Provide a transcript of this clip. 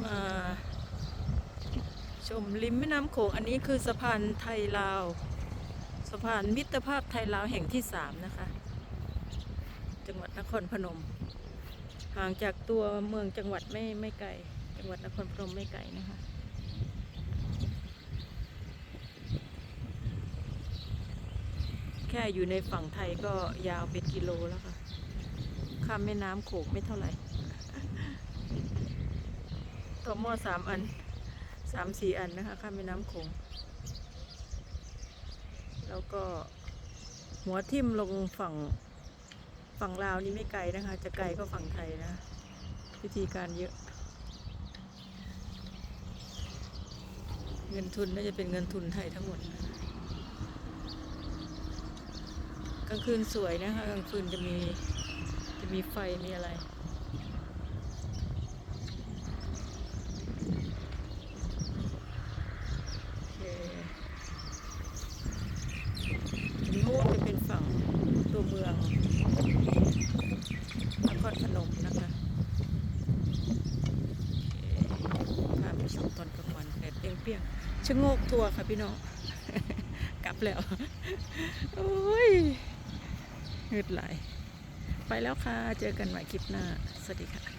มาชมริมแม่น้ำโขงอันนี้คือสะพานไทยลาว สะพานมิตรภาพไทยลาวแห่งที่สามนะคะ จังหวัดนครพนม ห่างจากตัวเมืองจังหวัดไม่ไม่ไกล จังหวัดนครพนมไม่ไกลนะคะแค่อยู่ในฝั่งไทยก็ยาวเป็นกิโลแล้วค่ะ ข้ามแม่น้ำโขงไม่เท่าไหร่ ต่อหม้อสามอันสามสี่อันนะคะข้ามแม่น้ำโขงแล้วก็หัวทิ่มลงฝั่งฝั่งลาวนี่ไม่ไกลนะคะ จะไกลก็ฝั่งไทยนะวิธีการเยอะ เงินทุนน่าจะเป็นเงินทุนไทยทั้งหมดกลางคืนสวยนะคะกลางคืนจะมีจะมีไฟมีอะไร โอเคนู้นจะเป็นฝั่ง ตัวเมืองนครพนมนะคะพาไปชมตอนกลางวันแดดเปรี้ยงๆชะโงกทัวร์ค่ะพี่น้องกลับแล้ว โอ้ยหงึดไหล ไปแล้วค่ะ เจอกันใหม่คลิปหน้า สวัสดีค่ะ